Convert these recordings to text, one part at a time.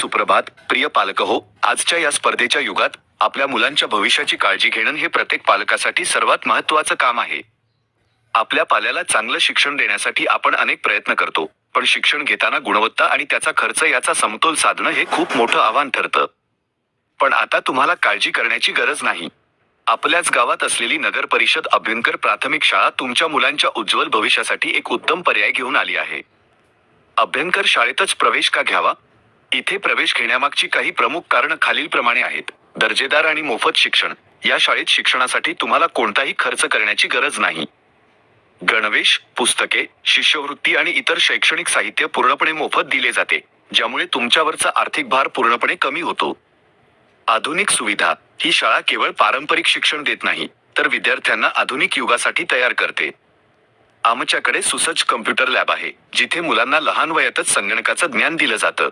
सुप्रभात प्रिय पालक हो आजच्या या स्पर्धेच्या युगात आपल्या मुलांच्या भविष्याची काळजी घेणं हे प्रत्येक पालकासाठी सर्वात महत्त्वाचं काम आहे. आपल्या पाल्याला चांगलं शिक्षण देण्यासाठी आपण अनेक प्रयत्न करतो पण शिक्षण घेताना गुणवत्ता आणि त्याचा खर्च याचा समतोल साधणं हे खूप मोठं आव्हान ठरतं. पण आता तुम्हाला काळजी करण्याची गरज नाही. आपल्याच गावात असलेली नगर परिषद अभ्यंकर प्राथमिक शाळा तुमच्या मुलांच्या उज्ज्वल भविष्यासाठी एक उत्तम पर्याय घेऊन आली आहे. अभ्यंकर शाळेतच प्रवेश का घ्यावा? इथे प्रवेश घेण्यामागची काही प्रमुख कारण खालीलप्रमाणे आहेत. दर्जेदार आणि मोफत शिक्षण. या शाळेत शिक्षणासाठी तुम्हाला कोणताही खर्च करण्याची गरज नाही. गणवेश पुस्तके शिष्यवृत्ती आणि इतर शैक्षणिक साहित्य पूर्णपणे मोफत दिले जाते ज्यामुळे तुमच्यावरचा आर्थिक भार पूर्णपणे कमी होतो. आधुनिक सुविधा. ही शाळा केवळ पारंपरिक शिक्षण देत नाही तर विद्यार्थ्यांना आधुनिक युगासाठी तयार करते. आमच्याकडे सुसज्ज कम्प्युटर लॅब आहे जिथे मुलांना लहान वयातच संगणकाचं ज्ञान दिलं जातं.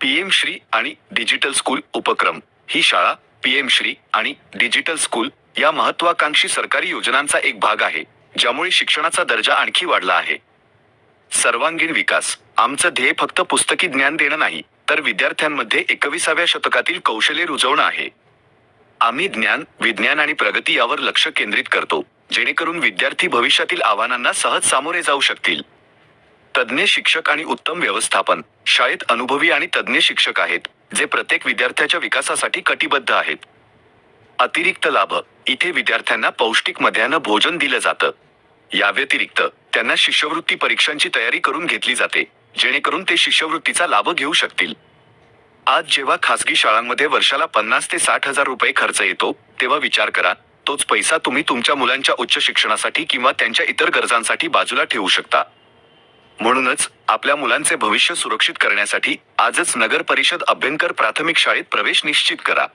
पीएम श्री आणि डिजिटल स्कूल उपक्रम. ही शाळा पीएम श्री आणि डिजिटल स्कूल या महत्वाकांक्षी सरकारी योजनांचा एक भाग आहे ज्यामुळे शिक्षणाचा दर्जा आणखी वाढला आहे. सर्वांगीण विकास. आमचं ध्येय फक्त पुस्तकी ज्ञान देणं नाही तर विद्यार्थ्यांमध्ये एकविसाव्या शतकातील कौशल्य रुजवणं आहे. आम्ही ज्ञान विज्ञान आणि प्रगती यावर लक्ष केंद्रित करतो जेणेकरून विद्यार्थी भविष्यातील आव्हानांना सहज सामोरे जाऊ शकतील. तज्ज्ञ शिक्षक आणि उत्तम व्यवस्थापन. शाळेत अनुभवी आणि तज्ज्ञ शिक्षक आहेत जे प्रत्येक विद्यार्थ्याच्या विकासासाठी कटिबद्ध आहेत. अतिरिक्त लाभ. इथे विद्यार्थ्यांना पौष्टिक मध्यान्ह भोजन दिलं जातं. या व्यतिरिक्त त्यांना शिष्यवृत्ती परीक्षांची तयारी करून घेतली जाते जेणेकरून ते शिष्यवृत्तीचा लाभ घेऊ शकतील. आज जेव्हा खासगी शाळांमध्ये वर्षाला पन्नास ते साठ हजार रुपये खर्च येतो तेव्हा विचार करा तोच पैसा तुम्ही तुमच्या मुलांच्या उच्च शिक्षणासाठी किंवा त्यांच्या इतर गरजांसाठी बाजूला ठेवू शकता. म्हणूनच आपल्या मुलांचे भविष्य सुरक्षित करण्यासाठी आजच नगर परिषद अभ्यंकर प्राथमिक शाळेत प्रवेश निश्चित करा.